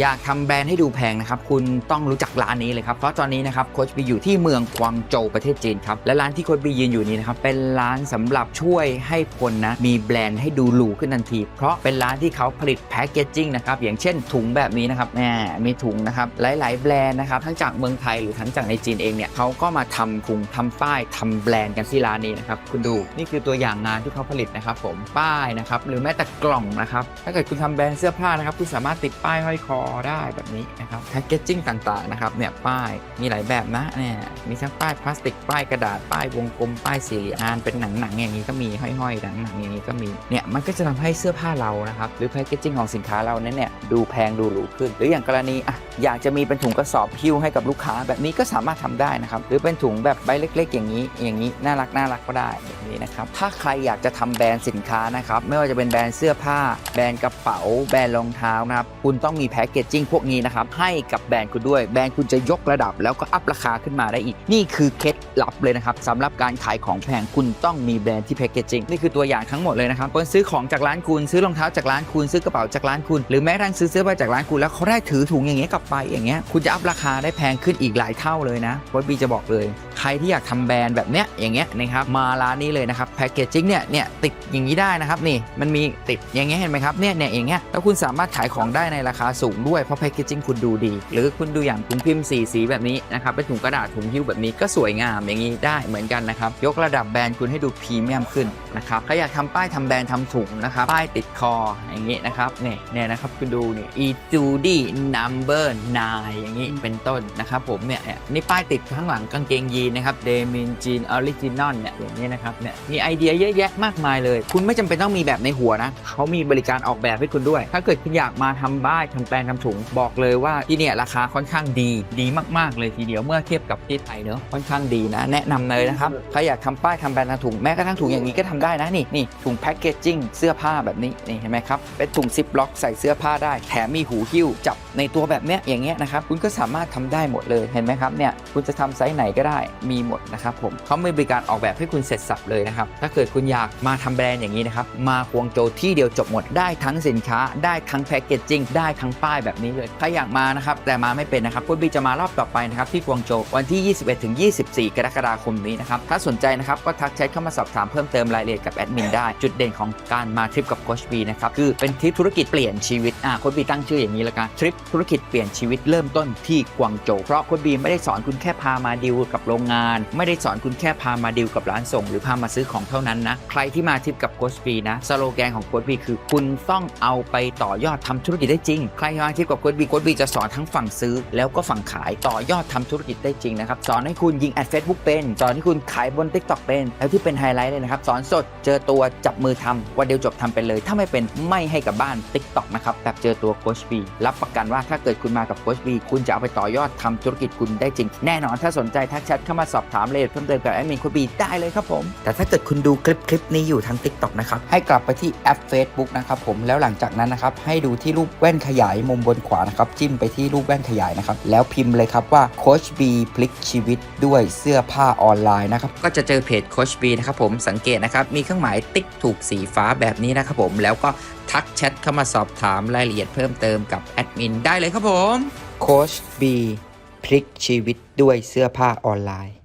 อยากทำแบรนด์ให้ดูแพงนะครับ คุณต้องรู้จักร้านนี้เลยครับ เพราะตอนนี้นะครับโคชบีอยู่ที่เมืองกวางโจวประเทศจีนครับ และร้านที่โคชบียืนอยู่นี้นะครับ เป็นร้านสำหรับช่วยให้คนนะ มีแบรนด์ให้ดูหรูขึ้นทันที เพราะเป็นร้านที่เขาผลิตแพคเกจจิ้งนะครับ อย่างเช่นถุงแบบนี้นะครับแหมมีถุงนะครับ หลาย ๆ แบรนด์นะครับ ทั้งจากเมืองไทยหรือทั้งจากในจีนเองเนี่ยเขาก็มาทำถุงทำป้ายทำแบรนด์กันที่ร้านนี้นะครับคุณดูนี่คือตัวอย่างงานที่เขาผลิตนะครับผมป้ายนะครับหรือแม้แต่กล่องนะครับถ้าเกิดคุณทำแบรนด์เสื้อผ้านะครับคุณสามารถติดป้ายห้อยคอได้แบบนี้นะครับแพคเกจจิ้งต่างๆนะครับเนี่ยป้ายมีหลายแบบนะเนี่ยมีทั้งป้ายพลาสติกป้ายกระดาษป้ายวงกลมป้ายสี่เหลี่ยมงานเป็นหนังๆอย่างนี้ก็มีห้อยๆหนังๆอย่างนี้ก็มีเนี่ยมันก็จะทำให้เสื้อผ้าเรานะครับหรือแพคเกจจิ้งของสินค้าเรานั้นเนี่ยดูแพงดูหรูขึ้น หรืออย่างกรณีอะอยากจะมีเป็นถุงกระสอบหิ้วให้กับลูกค้า แบบนี้ก็สามารถทำได้นะครับหรือเป็นถุงแบบใบเล็ก ๆ อย่างนี้ อย่างนี้น่ารักน่ารักก็ได้แบบนี้นะครับถ้าใครอยากจะทำแบรนด์สินค้านะครับไม่ว่าจะเป็นแบรนด์เสื้อผ้า แบรนด์กระเป๋า แบรนด์รองเท้านะครับคุณต้องมีแพคเกจจิ้งพวกนี้นะครับให้กับแบรนด์คุณด้วย แบรนด์คุณจะยกระดับ แล้วก็อัพราคาขึ้นมาได้อีก นี่คือเคล็ดลับเลยนะครับสำหรับการขายของแพงคุณต้องมีแบรนด์ที่แพคเกจจิ้งนี่คือตัวอย่างทั้งหมดเลยนะครับคนซื้อของจากร้านคุณซื้อรองเท้าจากร้านคุณซื้อกระเป๋าจากร้านคุณ หรือแม้กระทั่งซื้อเสื้อผ้าจากร้านคุณแล้วเขาได้ถือถุงอย่างเงี้ยกลับไปอย่างเงี้ยคุณจะอัพราคาได้แพงขึ้นอีกหลายเท่าเลยนะโค้ชบีจะบอกเลย ใครที่อยากทำแบรนด์แบบเนี้ยอย่างเงี้ยนะครับมาร้านนี้เลยนะครับแพคเกจจิ้งเนี่ยเนี่ยติดอย่างนี้ได้นะครับนี่มันมีติดอย่างเงี้ยเห็นไหมครับเนี่ยเนี่ยอย่างเงี้ยแล้วคุณสามารถขายของได้ในราคาสูงด้วยเพราะแพคเกจิ้งคุณดูดี หรือคุณดูอย่างถุงพิมพ์สีสีแบบนี้นะครับเป็นถุงกระดาษถุงหิ้วแบบนี้ก็สวยงามอย่างนี้ได้เหมือนกันนะครับยกระดับแบรนด์คุณให้ดูพรีเมียมขึ้นนะครับใครอยากทำป้ายทำแบรนด์ทำถุงนะครับป้ายติดคออย่างนี้นะครับเนี่ยเนี่ยนะครับคุณดูเนี่ย e j u d y number 9อย่างนี้เป็นต้นนะครับผมเนี่ยเนี่ยนี่ป้ายติดข้างหลังกางเกงยีนนะครับเดมินจีนออริจินอลเนี่ยอย่างนี้นะครับเนี่ยมีไอเดียเยอะแยะมากมายเลย คุณไม่จำเป็นต้องมีแบบในหัวนะเขามีบริการออกแบบให้คุณด้วย ถ้าเกิดคุณอยากมาทำบ้ายทำแปลงทำถุง บอกเลยว่าที่เนี่ยราคาค่อนข้างดีดีมากๆ เลยทีเดียวเมื่อเทียบกับที่ไทยเนอะค่อนข้างดีนะ แนะนำเลยนะครับใครอยากทำป้ายทำแบรนด์ทำถุงแม้กระทั่งถุงอย่างนี้ก็ทำได้นะนี่นี่ถุงแพ็กเกจจิ้งเสื้อผ้าแบบนี้นี่เห็นไหมครับเป็นถุงซิปล็อกใส่เสื้อผ้าได้แถมมีหูหิ้วจับในตัวแบบเนี้ยอย่างเงี้ยนะครับคุณก็สามารถทำได้หมดเลยเห็นไหมครับเนี่ยคุณจะทำไซส์ไหนก็ได้มีหมดนะครับผมเขามีบริการออกแบบให้คุณเสร็จสับเลยนะครับถ้าเกิดคุณอยากมาทำแบรนด์อย่างนี้นะครับมาควงโจที่เดียวจบหมดได้ทั้งสินค้าได้ทั้งแพ็กเกจจิ้งได้ทั้งป้ายแบบนี้เลยถ้าอยากมานะครับแต่มาไม่เป็นนะครับคุณบีจะมารอบต่อไปนะครับที่กวางโจววันที่ 21ถึง24 กรกฎาคมนี้นะครับถ้าสนใจนะครับก็ทักแชทเข้ามาสอบถามเพิ่มเติมรายละเอียดกับแอดมินได้ จุดเด่นของการมาทริปกับโคชบีนะครับคือเป็นทริปธุรกิจเปลี่ยนชีวิตอ่าโคชบีตั้งชื่ออย่างนี้แล้วกันทริปธุรกิจเปลี่ยนชีวิตเริ่มต้นที่กวางโจวเพราะโคชบีไม่ได้สอนคุณแค่พามาดิวกับโรงงาน ไม่ได้สอนคุณแค่พามาดิวกับร้านส่ง หรือพามาซื้อของเท่านั้นนะใครที่มาทริปกับโคชบีนะสโลแกนของโคชบีคือ คุณต้องเอาไปต่อยอดทำธุรกิจได้จริงใครมาทริปกับโคชบีโคชบีจะสอนทั้งฝั่งซื้อ แล้วก็ฝั่งขายต่อยอดทำธุรกิจได้จริงนะครับสอนให้คุณยิงแอดเฟซบุ๊กเป็นสอนให้คุณขายบน t ิ k t o k เป็นแล้วที่เป็นไฮไลท์เลยนะครับสอนสดเจอตัวจับมือทำวันเดียวจบทำไปเลย ถ้าไม่เป็นไม่ให้กับบ้าน t ิ k t o k นะครับแบบเจอตัวโคชบีรับประกันว่าถ้าเกิดคุณมากับโคชบีคุณจะเอาไปต่อยอดทำธุรกิจคุณได้จริง แน่นอนถ้าสนใจทักแชทเข้ามาสอบถามรายละเอียดเพิ่มเติมกับแอดมินโคชบีได้เลยครับผมแต่ถ้าเกิดคุณดูคลิปคลิปนี้อยู่ทาง t ิ k t o k นะครับให้กลับไปที่แอป Facebook นะครับผมแล้วหลังจากนั้นนะครับให้ดูที่รูปแว่นขยายมุมบนขวานะครับจิ้มไปที่รูปแว่นขยายนะครับแล้วพิมพ์เลยครับว่าโคชบีพลิกชีวิตด้วยเสื้อผ้าออนไลน์นะครับก็จะเจอเพจโคชบีนะครับผมสังเกตนะครับมีเครื่องหมายติ๊กถูกสีฟ้าแบบนี้นะครับผมแล้วก็ทักแชทเข้ามาสอบถามรายละเอียดเพิ่มเติมกับแอดมินได้เลยครับผมโคชบีพลิกชีวิตด้วยเสื้อผ้าออนไลน์